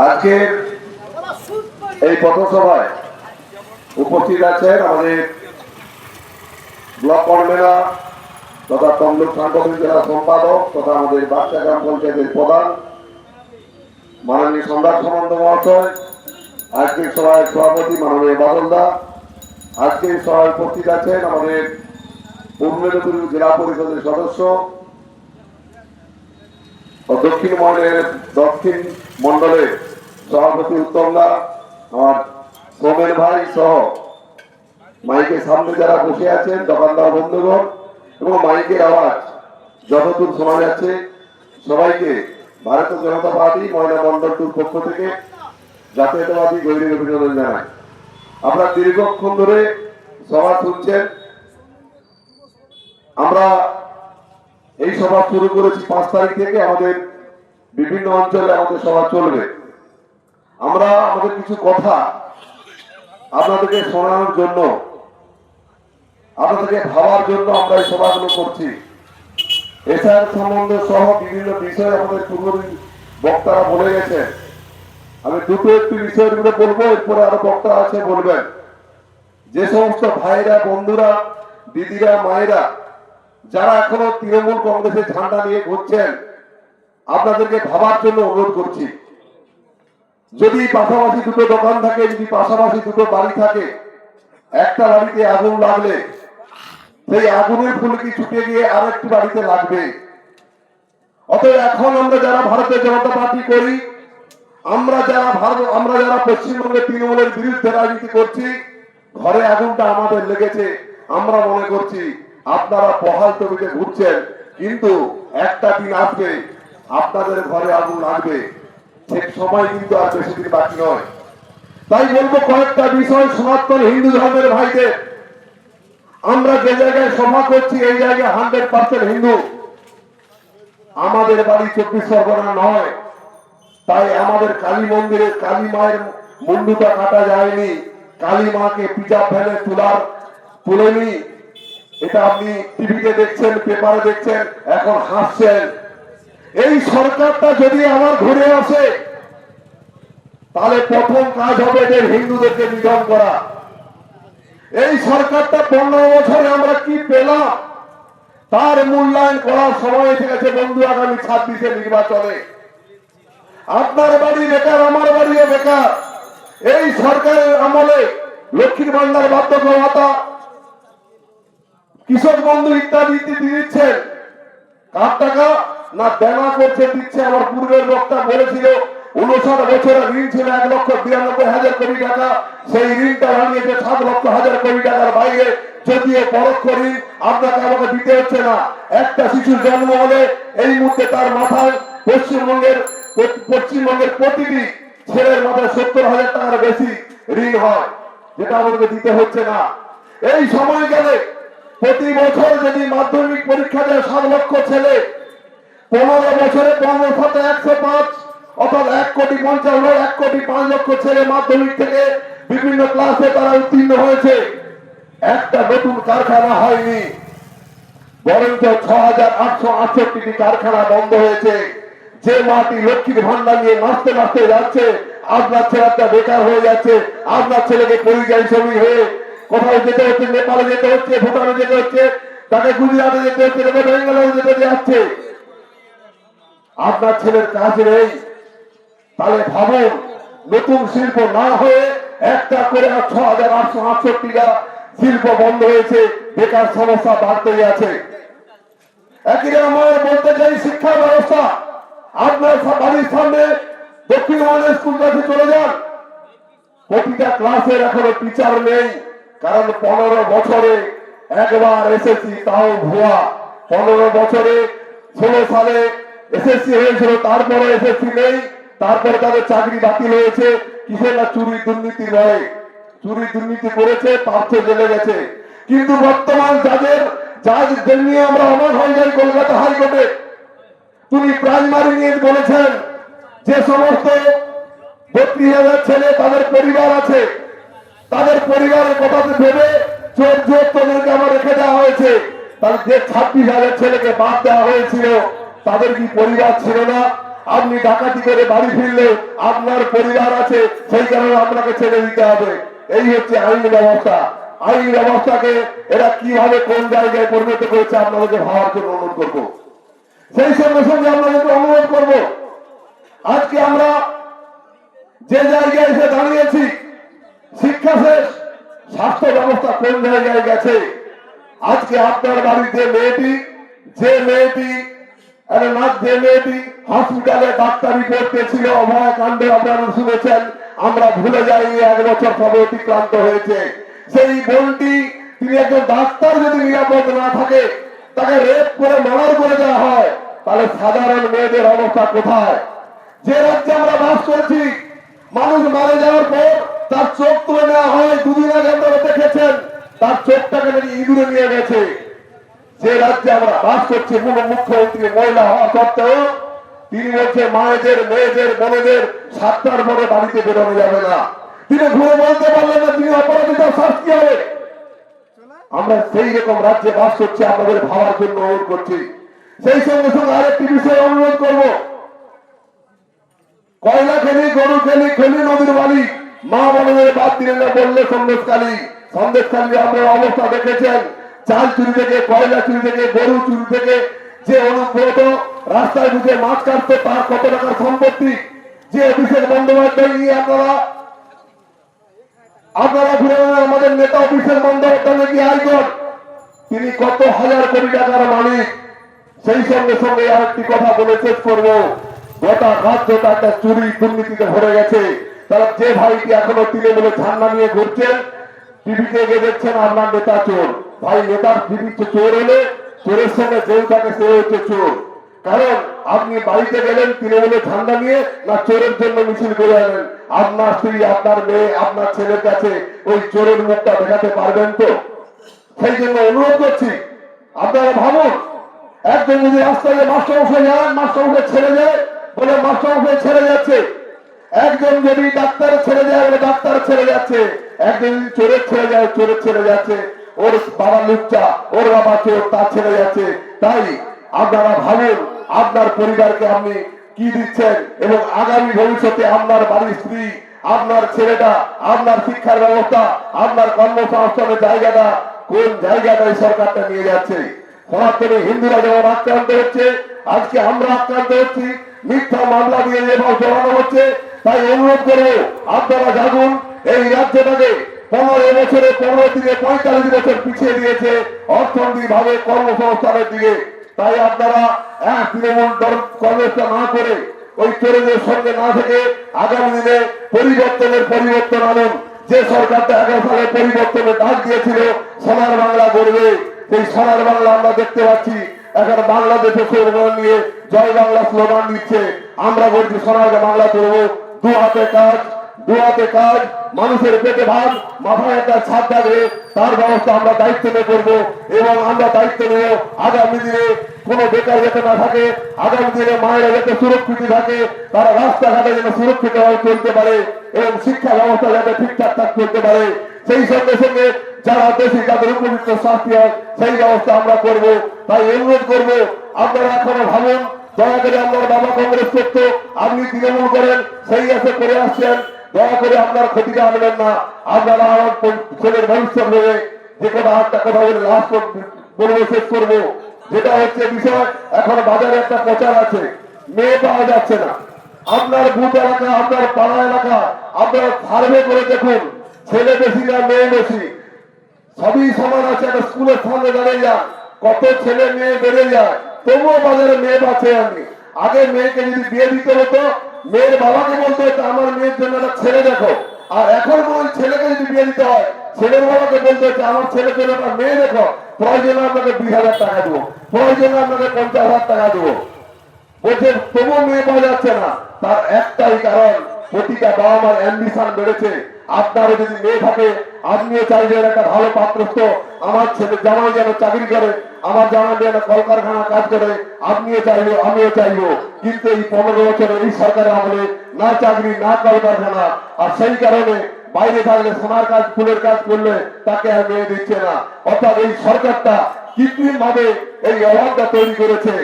আজকের এই পথসভায় উপস্থিত আছেন আমাদের ব্লক কনভেনার তথা তমলুক সাংগঠনিক জেলা সম্পাদক তথা আমাদের বাচ্চা গ্রাম পঞ্চায়েতের প্রধান মাননীয় সম্রাট সম্বন্ধ মহাশয়, আজকের সভায় সভাপতি মাননীয় বাদলদা আজকের সভায় উপস্থিত আছেন আমাদের পূর্ব মেদিনীপুর জেলা পরিষদের সদস্য দক্ষিণ মন্ডলের দক্ষিণ মন্ডলের সভাপতি উত্তমদা আমার সোমেন ভাই সহ মাইকের সামনে যারা বসে আছেন, দোকানদার বন্ধুগণ এবং মাইকের আওয়াজ যতদূর শোনা যাচ্ছে, সবাইকে ভারতীয় জনতা পার্টি মহিলা মন্ডলটির পক্ষ থেকে জাতীয়তাবাদী গৈরিক অভিনন্দন জানাই। আপনারা দীর্ঘক্ষণ ধরে সভা শুনছেন। আমরা এই সভা শুরু করেছি পাঁচ তারিখ থেকে। আমাদের বিভিন্ন অঞ্চলে আমাদের সভা চলবে। আমরা আমাদের কিছু কথা আপনাদেরকে শোনানোর জন্য, আপনাদেরকে ভাবার জন্য আমরা এই সভাগুলো করছি। এসআর সম্বন্ধ সহ বিভিন্ন বিষয় আমাদের পূর্ব বক্তারা বলে গেছেন। আমি দুটো একটি বিষয়ের উপরে বলব এরপরে আরও বক্তা আছে বলবেন। যে সমস্ত ভাইরা, বন্ধুরা, দিদিরা, মায়েরা যারা এখনও তৃণমূল কংগ্রেসের ঝান্ডা নিয়ে ঘুরছেন, আপনাদেরকে ভাবার জন্য অনুরোধ করছি। যদি পাশাপাশি দুটো দোকান থাকে, যদি পাশাপাশি দুটো বাড়ি থাকে, একটা বাড়িতে আগুন লাগলে, সেই আগুনের ফুলকি ছুটে গিয়ে আর একটি বাড়িতে লাগবে। অতএব এখন আমরা যারা ভারতের জনতা পার্টি করি, আমরা যারা ভারত, আমরা যারা পশ্চিমবঙ্গের তৃণমূলের বিরুদ্ধে রাজনীতি করছি, ঘরে আগুনটা আমাদের লেগেছে, আমরা মনে করছি আপনারা পহাল তবিতে ঘুরছেন, কিন্তু একটা দিন আসবে, আপনাদের ঘরে আগুন লাগবে। ঠিক সময় কিন্তু আর বেশি দিন বাকি নয়। তাই বলব, কয়েকটা বিষয় সনাতন হিন্দু ধর্মের ভাইদের। আমরা যে জায়গায় সভা করছি, এই জায়গায় হান্ড্রেড পার্সেন্ট হিন্দু। আমাদের বাড়ি চব্বিশ পরগনা নয়। তাই আমাদের কালী মন্দিরে কালী মায়ের মুন্ডুটা কাটা যায়নি। কালী মাকে পিজা ফেলে তোলার তুলেনি। এটা আপনি টিভিতে দেখছেন, পেপারে দেখছেন, এখন হাসছেন। এই সরকারটা যদি আমার ঘুরে আসে, তাহলে প্রথম কাজ হবে যে হিন্দুদেরকে নিধন করা। এই সরকারটা পনেরো বছরে আমরা কি পেলাম? তার মূল্যায়ন করার সময় এসে গেছে বন্ধু আগামী ছাব্বিশে নির্বাচনে। আপনার বাড়ি বেকার, আমার বাড়িও বেকার। এই সরকারের আমলে লক্ষ্মীর ভান্ডার বার্ধক্য কৃষক বন্ধু ইত্যাদি ইত্যাদি দিচ্ছেন কার টাকা? না দেনা করছে, দিচ্ছে। আমার পূর্বের বক্তা বলেছিল, উনষাট বছরের ঋণ ছিল এক লক্ষ বিরানব্বই হাজার কোটি টাকা। সেই ঋণটা ভাঙিয়েছে সাত লক্ষ হাজার কোটি টাকার বাইরে। যদিও পরোক্ষ ঋণ, আপনাকে আমাকে দিতে হচ্ছে না। একটা শিশুর জন্ম হলে এই মুহূর্তে তার মাথায় পশ্চিমবঙ্গের পশ্চিমবঙ্গের প্রতিটি ছেলের মাথায় সত্তর হাজার টাকার বেশি ঋণ হয়, যেটা আমাদেরকে দিতে হচ্ছে না। এই সময় গেলে প্রতি বছর যদি মাধ্যমিক পরীক্ষা দেয় সাত লক্ষ ছেলে, পনেরো বছরে পনেরো সাথে একশো পাঁচ, অর্থাৎ এক কোটি পঞ্চান্ন এক কোটি পাঁচ লক্ষ ছেলে মাধ্যমিক থেকে বিভিন্ন ক্লাসে তারা উত্তীর্ণ হয়েছে। একটা নতুন কারখানা হয়নি, বরঞ্চ ছ হাজার আটশো আটষট্টি কারখানা বন্ধ হয়েছে। যে মাটি লক্ষ্মীর ভান্ডার নিয়ে নাচতে নাচতে যাচ্ছে, আপনার ছেলেটা বেকার হয়ে যাচ্ছে, আপনার ছেলেকে পরিযায়ী শ্রমিক হয়ে কোথাও যেতে হচ্ছে, নেপালে যেতে হচ্ছে, ভুটানে যেতে হচ্ছে, তাকে গুজরাটে যেতে হচ্ছে বেঙ্গালুরু যেতে যাচ্ছে। আপনার ছেলের কাজ নেই। তাহলে ভাবুন, নতুন শিল্প না হয়ে একটা করে ছ হাজার আটশো আটষট্টিটা শিল্প বন্ধ হয়েছে, বেকার সমস্যা বাড়তেই আছে। একই আমার বলতে চাই, শিক্ষা ব্যবস্থা। আপনার বাড়ির সামনে দক্ষিণ বাংলা স্কুল কাছে চলে যান। প্রতিটা ক্লাসের এখনও টিচার নেই। কারণ পনেরো বছরে একবার এসেছি তাও ভুয়া। পনেরো বছরে ষোলো সালে এসএসসি হয়েছিল তারপরে এসএসসি নেই, তারপরে তাদের চাকরি বাতিল হয়েছে। কিসের না চুরি দুর্নীতি নয়। চুরি দুর্নীতি করেছে, পার্থ জেলে গেছে। কিন্তু বর্তমান যাদের যাদের নিয়ে আমরা অবাক হয়ে যাই কলকাতা হাইকোর্টে, তিনি প্রাইমারি নিয়ে বলেছেন, যে সমস্ত বত্রিশ হাজার ছেলে তাদের পরিবার আছে তাদের পরিবারের কথা ভেবে চোর চোর তাদেরকে আমার রেখে দেওয়া হয়েছে। তাহলে যে ছাব্বিশ হাজার ছেলেকে বাদ দেওয়া হয়েছিল, তাদের কি পরিবার ছিল না? আপনি ডাকাতি করে বাড়ি ফিরলে আপনার পরিবার আছে, সেই কারণে আপনাকে ছেড়ে দিতে হবে। এই হচ্ছে আইন ব্যবস্থা। আইন ব্যবস্থাকে এরা কীভাবে কোন জায়গায় পরিণত করেছে আপনাদেরকে ভাবার জন্য অনুরোধ করব। সেই সঙ্গে সঙ্গে আপনাদেরকে অনুরোধ করব, আজকে আমরা যে জায়গায় এসে দাঁড়িয়েছি শিক্ষা শেষ, স্বাস্থ্য ব্যবস্থা কোন জায়গায় গেছে? আজকে আপনার বাড়িতে মেয়েটি, যে মেয়েটি যে মেয়েটি সেই ডাক্তার যদি নিরাপদ না থাকে, তাকে করে করে দেওয়া হয়, তাহলে সাধারণ মেয়েদের অবস্থা কোথায়? যে রাজ্যে আমরা বাস করছি, মানুষ মারা যাওয়ার পর তার চোখ তুলে নেওয়া হয়, দুদিন আগে আপনারা দেখেছেন, তার চোখটাকে নাকি ইঁদুরে নিয়ে গেছে। যে রাজ্যে আমরা বাস করছি মূল মুখ্যমন্ত্রী মহিলা হওয়া সত্ত্বেও, তিনি বলছে মায়েদের, মেয়েদের, বোনেদের সাতটার পরে বাড়িতে বেরোনো যাবে না। তিনি ঘুরে বলতে পারলেন না, তিনি অপরাধীদের শাস্তি হবে। আমরা সেই রকম রাজ্যে বাস করছি, আপনাদের ভাবার জন্য অনুরোধ করছি। সেই সঙ্গে সঙ্গে আরেকটি বিষয়ে অনুরোধ করব। কয়লা খেলি, গরু খেলি খেলি নদীর বালি মা বোনদের বাদ দিলেন না বললে সন্দেশকালী সন্দেশকালী আপনার অবস্থা দেখেছেন। চাল চুরি থেকে, কয়লা চুরি থেকে, গরু চুরি থেকে যে অনুব্রত রাস্তায় ঢুকে মাছ কাটতো, তার কত টাকার সম্পত্তি? যে অভিষেক বন্দ্যোপাধ্যায় নিয়ে আপনারা আপনারা ঘুরে আমাদের নেতা অভিষেক বন্দ্যোপাধ্যায় নাকি হাইকোর্ট তিনি কত হাজার কোটি টাকার মালিক। সেই সঙ্গে সঙ্গে আরেকটি কথা বলে শেষ করব। গোটা রাজ্যটা একটা চুরি দুর্নীতিতে ভরে গেছে। তারা যে ভাইটি এখনও তৃণমূলে ঝান্ডা নিয়ে ঘুরছেন টিভিতে গিয়ে দেখছেন আপনার নেতা চোর। ভাই, নেতার টিভি চোর হলে চোরের সঙ্গে যেও থাকে সে হচ্ছে চোর। কারণ আপনি বাড়িতে গেলেন তৃণমূলের ঝান্ডা নিয়ে, না চোরের জন্য মিছিল করে আনেন? আপনার স্ত্রী, আপনার মেয়ে, আপনার ছেলের কাছে ওই চোরের মুখটা দেখাতে পারবেন তো? সেই জন্য অনুরোধ করছি, আপনারা ভাবুন, একজন যদি রাস্তায় মাস্টার মশাই যান মাস্টার মশাই ছেড়ে যায়, বলে মাস্টার মশাই ছেড়ে যাচ্ছে। একজন যদি ডাক্তার ছেড়ে যায় ডাক্তার ছেড়ে যাচ্ছে। একজন যদি চোরের ছেড়ে যায়, চোরের ছেড়ে যাচ্ছে। ওর বাবা লুচ্চা, ওর বাবা চোর তার ছেড়ে যাচ্ছে। তাই আপনারা ভাবুন, আপনার পরিবারকে আপনি কি দিচ্ছেন এবং আগামী ভবিষ্যতে আপনার বাড়ির স্ত্রী, আপনার ছেলেটা, আপনার শিক্ষার ব্যবস্থা, আপনার কর্মসংস্থানের জায়গাটা কোন জায়গাটায় সরকারটা নিয়ে যাচ্ছে? সনাতনী হিন্দুরা যেমন আক্রান্ত হচ্ছে, আজকে আমরা আক্রান্ত হচ্ছি, মিথ্যা মামলা দিয়ে যেভাবে জড়ানো হচ্ছে তাই অনুরোধ করব আপনারা জাগুন, এই রাজ্যটাকে পনেরো বছরে, পনেরো দিনে পঁয়তাল্লিশ বছর পিছিয়ে দিয়েছে অর্থনৈতিক ভাবে কর্মসংস্থানের দিকে। তাই আপনারা এক তৃণমূল কংগ্রেসটা না করে ওই চোরেদের সঙ্গে না থেকে আগামী দিনে পরিবর্তনের পরিবর্তন আনুন। যে সরকারটা এগারো সালে পরিবর্তনের ডাক দিয়েছিল, সোনার বাংলা গড়বে। সেই সোনার বাংলা আমরা দেখতে পাচ্ছি। এখন বাংলাদেশে স্লোগান নিয়ে জয় বাংলা স্লোগান দিচ্ছে। আমরা বলছি সোনার বাংলা করব দু হাতে কাজ দু হাতে কাজ, মানুষের পেটে ভাত, মাথায় একটা ছাদ থাকবে তার ব্যবস্থা আমরা দায়িত্ব নিয়ে করব এবং আমরা দায়িত্ব নিয়ে আগামী দিনে কোনো বেকার যাতে না থাকে, আগামী দিনে মায়েরা যাতে সুরক্ষিত থাকে, তারা রাস্তাঘাটে যেন সুরক্ষিত ভাবে চলতে পারে এবং শিক্ষা ব্যবস্থা যাতে ঠিকঠাক থাক চলতে পারে। সেই সঙ্গে সঙ্গে যারা দেশে যাদের উপযুক্ত শাস্তি হয়, সেই ব্যবস্থা আমরা করব। তাই অনুরোধ করব, আপনারা এখনও ভাবুন দয়া করে আপনার বাবা কংগ্রেস করতো আপনি তৃণমূল করেন, সেই আছে করে আসছেন। দয়া করে আপনার ক্ষতিটা আনবেন না। আপনারা আমার ছেলের ভবিষ্যৎ ভেবে যে কথা একটা কথা বলে লাস্ট বলব, শেষ করব। যেটা হচ্ছে বিষয়, এখন বাজারে একটা প্রচার আছে। মেয়ে পাওয়া যাচ্ছে না। আপনার বুথ এলাকা, আপনার পাড়া এলাকা, আপনার সার্ভে করে দেখুন। ছেলে বেশি না, মেয়ে বেশি। সবই সমান আছে, একটা স্কুলের সামনে দাঁড়িয়ে যান। কত ছেলে মেয়ে বেড়ে যায়। তবুও বাজারে মেয়ে পাচ্ছে আমি আগে মেয়েকে যদি বিয়ে দিতে হতো, মেয়ের বাবাকে বলতে হতো, আমার মেয়ের জন্য একটা ছেলে দেখো। আর এখন ওই ছেলেকে যদি বিয়ে দিতে হয়, ছেলের বাবাকে বলতে হচ্ছে, আমার ছেলের জন্য একটা মেয়ে দেখো। প্রয়োজনে আপনাকে বিশ হাজার টাকা দেবো। প্রয়োজনে আপনাকে পঞ্চাশ হাজার টাকা দেবো। বলছে, তবুও মেয়ে পাওয়া যাচ্ছে না। তার একটাই কারণ, প্রতিটা বাবা মার অ্যাম্বিশন বেড়েছে। আপনারও যদি মেয়ে থাকে, আপনিও চাইবেন একটা ভালো পাত্রস্থ। আমার ছেলে জামাই যেন চাকরি করে আমার জামাই যেন কলকারখানা কাজ করে আপনিও চাইব, আমিও চাইব। কিন্তু এই পনেরো বছর এই সরকারের আমলে না চাকরি, না কলকারখানা। আর সেই কারণে বাইরে থাকলে সোনার কাজ, ফুলের কাজ করলে তাকে আর মেয়ে দিচ্ছে না। অর্থাৎ এই সরকারটা কৃত্রিম ভাবে এই অভাবটা তৈরি করেছে।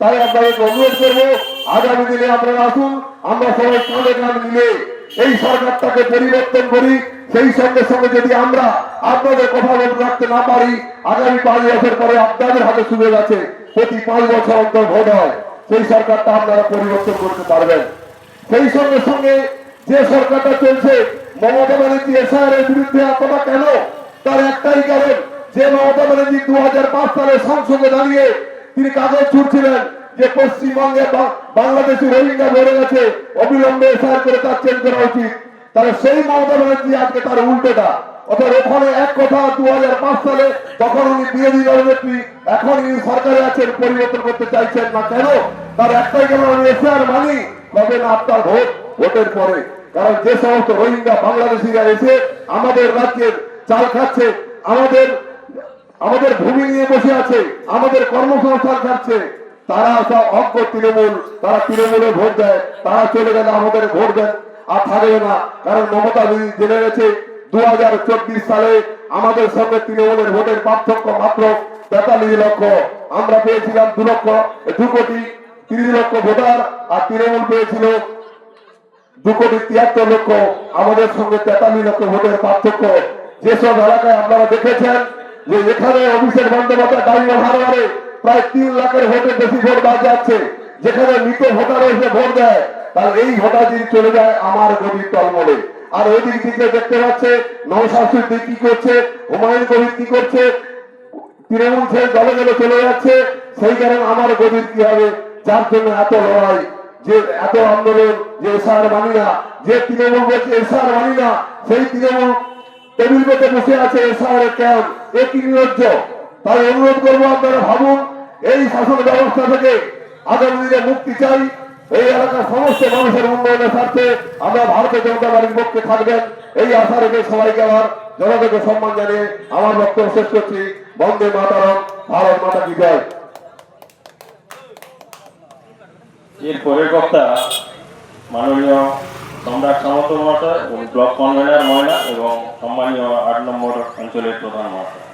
তাই আপনাদেরকে অনুরোধ করব, আগামী দিনে আপনারা আসুন, আমরা সবাই কাঁধে কাঁধ মিলে এই সরকারটাকে পরিবর্তন করি। সেই সঙ্গে সঙ্গে যদি আমরা আপনাদের কথা বলতে রাখতে না পারি, আগামী পাঁচ বছর পরে আপনাদের হাতে সুযোগ আছে, প্রতি পাঁচ বছর অন্তর ভোট হয়। সেই সরকারটা আপনারা পরিবর্তন করতে পারবেন। সেই সঙ্গে সঙ্গে যে সরকারটা চলছে, মমতা ব্যানার্জি এসআর এর বিরুদ্ধে এতটা কেন? তার একটাই কারণ, যে মমতা ব্যানার্জি দু সালে সংসদে দাঁড়িয়ে তিনি কাগজ ছুটছিলেন যে পশ্চিমবঙ্গে বাংলাদেশি রোহিঙ্গা বেড়ে গেছে, অবিলম্বে এসআর করে তার চেঞ্জ করা উচিত। তাহলে সেই মমতা ব্যানার্জি আজকে তার উল্টোটা। অর্থাৎ ওখানে এক কথা দু সালে তখন উনি বিরোধী দলনেত্রী এখন ইনি সরকারে আছেন, পরিবর্তন করতে চাইছেন না কেন? তার একটাই কেন আমি এসআর মানি তবে না আপনার ভোট? ভোটের পরে। কারণ যে সমস্ত রোহিঙ্গা বাংলাদেশিরা এসে আমাদের রাজ্যের চাল খাচ্ছে, আমাদের আমাদের ভূমি নিয়ে বসে আছে, আমাদের কর্মসংস্থান খাচ্ছে, তারা সব অজ্ঞ তৃণমূল, তারা তৃণমূলে ভোট দেয়, তারা চলে গেলে আমাদের ভোট দেন। আর থাকবে না। কারণ মমতা দিদি জেনে গেছে দু সালে। আমাদের সঙ্গে তৃণমূলের ভোটের পার্থক্য মাত্র তেতাল্লিশ লক্ষ। আমরা পেয়েছিলাম দু লক্ষ, দু কোটি তিরিশ লক্ষ ভোটার, আর তৃণমূল পেয়েছিল দু কোটি তিয়াত্তর লক্ষ। আমাদের সঙ্গে তেতাল্লিশ লক্ষ ভোটের পার্থক্য। যেসব এলাকায় আপনারা দেখেছেন যে এখানে অভিষেক বন্দ্যোপাধ্যায় দাঁড়িয়ে হারবারে প্রায় তিন লাখের ভোটে বেশি ভোট বাদ যাচ্ছে। যেখানে মৃত ভোটার এসে ভোট দেয়। তাহলে এই দিন চলে যায় আমার গদির তলমলে আর ওই দিক থেকে দেখতে পাচ্ছে নবশাস্ত্রী দিক কি করছে, হুমায়ুন কবির কি করছে, তৃণমূল ছেড়ে দলে গেলে চলে যাচ্ছে, সেই কারণে আমার গদির কি হবে? যার জন্য এত লড়াই, যে এত আন্দোলন, যে এসআর মানি না, যে তৃণমূল বলছে এসআর মানি না, সেই তৃণমূল টেবিল পেতে বসে আছে এসআর এর ক্যাম্প। এ কি নির্লজ্জ? তাই অনুরোধ করব আপনারা ভাবুন, এই শাসন ব্যবস্থা থেকে আগামী দিনে মুক্তি চাই। এই এলাকার সমস্ত মানুষের উন্নয়নের স্বার্থে আমরা জনতা পার্টির পক্ষে থাকবেন। এই আশা রেখে সবাইকে আমার জনতাকে সম্মান জানিয়ে আমার বক্তব্য শেষ করছি। বন্দে ভারত মাতা কি জয়। এর বক্তা মাননীয় সম্রাট সামন্ত মহাশয় এবং ব্লক কনভেনার ময়না এবং সম্মানীয় আট নম্বর অঞ্চলের প্রধান মহাশয়।